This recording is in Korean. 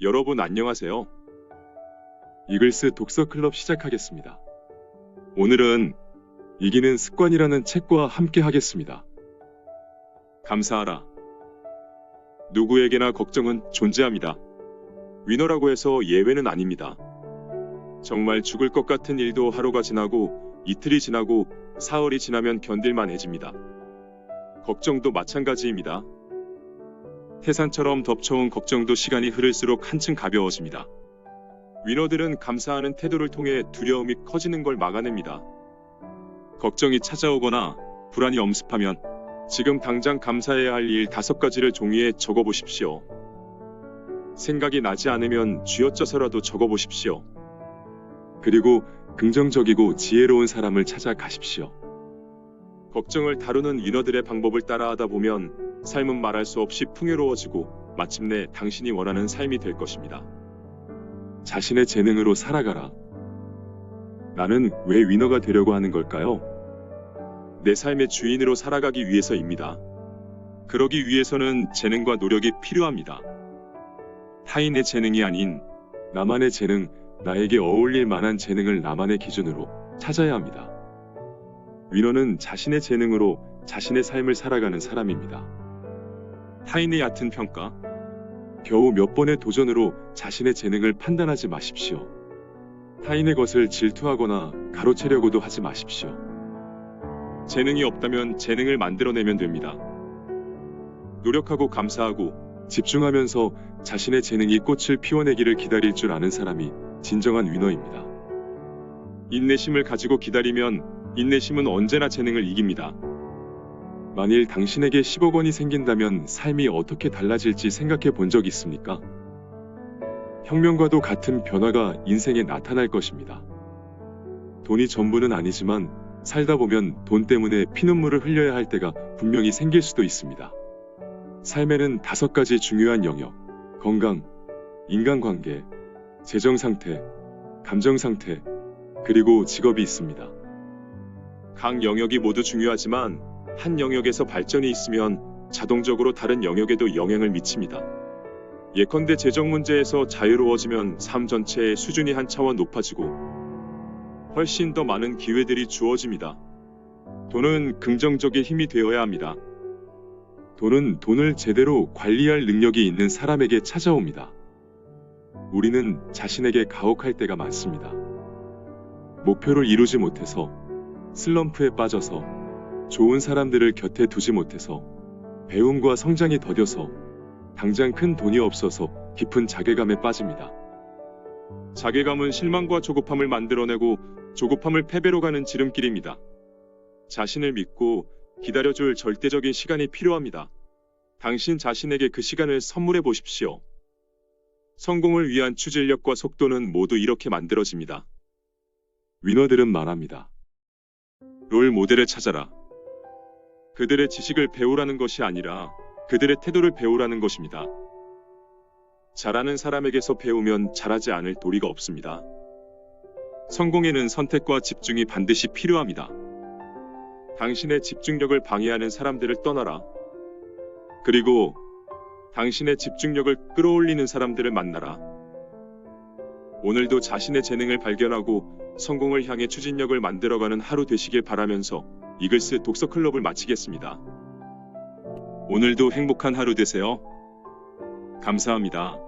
여러분 안녕하세요. 이글스 독서 클럽 시작하겠습니다. 오늘은 이기는 습관이라는 책과 함께 하겠습니다. 감사하라. 누구에게나 걱정은 존재합니다. 위너라고 해서 예외는 아닙니다. 정말 죽을 것 같은 일도 하루가 지나고 이틀이 지나고 사흘이 지나면 견딜만해집니다. 걱정도 마찬가지입니다. 태산처럼 덮쳐온 걱정도 시간이 흐를수록 한층 가벼워집니다. 위너들은 감사하는 태도를 통해 두려움이 커지는 걸 막아냅니다. 걱정이 찾아오거나 불안이 엄습하면 지금 당장 감사해야 할 일 다섯 가지를 종이에 적어 보십시오. 생각이 나지 않으면 쥐어짜서라도 적어 보십시오. 그리고 긍정적이고 지혜로운 사람을 찾아 가십시오. 걱정을 다루는 위너들의 방법을 따라하다 보면 삶은 말할 수 없이 풍요로워지고 마침내 당신이 원하는 삶이 될 것입니다. 자신의 재능으로 살아가라. 나는 왜 위너가 되려고 하는 걸까요? 내 삶의 주인으로 살아가기 위해서입니다. 그러기 위해서는 재능과 노력이 필요합니다. 타인의 재능이 아닌 나만의 재능, 나에게 어울릴 만한 재능을 나만의 기준으로 찾아야 합니다. 위너는 자신의 재능으로 자신의 삶을 살아가는 사람입니다. 타인의 얕은 평가, 겨우 몇 번의 도전으로 자신의 재능을 판단하지 마십시오. 타인의 것을 질투하거나 가로채려고도 하지 마십시오. 재능이 없다면 재능을 만들어내면 됩니다. 노력하고 감사하고 집중하면서 자신의 재능이 꽃을 피워내기를 기다릴 줄 아는 사람이 진정한 위너입니다. 인내심을 가지고 기다리면 인내심은 언제나 재능을 이깁니다. 만일 당신에게 10억 원이 생긴다면 삶이 어떻게 달라질지 생각해 본 적 있습니까? 혁명과도 같은 변화가 인생에 나타날 것입니다. 돈이 전부는 아니지만 살다 보면 돈 때문에 피눈물을 흘려야 할 때가 분명히 생길 수도 있습니다. 삶에는 다섯 가지 중요한 영역, 건강, 인간관계, 재정 상태, 감정 상태, 그리고 직업이 있습니다. 각 영역이 모두 중요하지만 한 영역에서 발전이 있으면 자동적으로 다른 영역에도 영향을 미칩니다. 예컨대 재정 문제에서 자유로워지면 삶 전체의 수준이 한 차원 높아지고 훨씬 더 많은 기회들이 주어집니다. 돈은 긍정적인 힘이 되어야 합니다. 돈은 돈을 제대로 관리할 능력이 있는 사람에게 찾아옵니다. 우리는 자신에게 가혹할 때가 많습니다. 목표를 이루지 못해서 슬럼프에 빠져서 좋은 사람들을 곁에 두지 못해서 배움과 성장이 더뎌서 당장 큰 돈이 없어서 깊은 자괴감에 빠집니다. 자괴감은 실망과 조급함을 만들어내고 조급함을 패배로 가는 지름길입니다. 자신을 믿고 기다려줄 절대적인 시간이 필요합니다. 당신 자신에게 그 시간을 선물해 보십시오. 성공을 위한 추진력과 속도는 모두 이렇게 만들어집니다. 위너들은 말합니다. 롤 모델을 찾아라. 그들의 지식을 배우라는 것이 아니라 그들의 태도를 배우라는 것입니다. 잘하는 사람에게서 배우면 잘하지 않을 도리가 없습니다. 성공에는 선택과 집중이 반드시 필요합니다. 당신의 집중력을 방해하는 사람들을 떠나라. 그리고 당신의 집중력을 끌어올리는 사람들을 만나라. 오늘도 자신의 재능을 발견하고 성공을 향해 추진력을 만들어가는 하루 되시길 바라면서 이글스 독서 클럽을 마치겠습니다. 오늘도 행복한 하루 되세요. 감사합니다.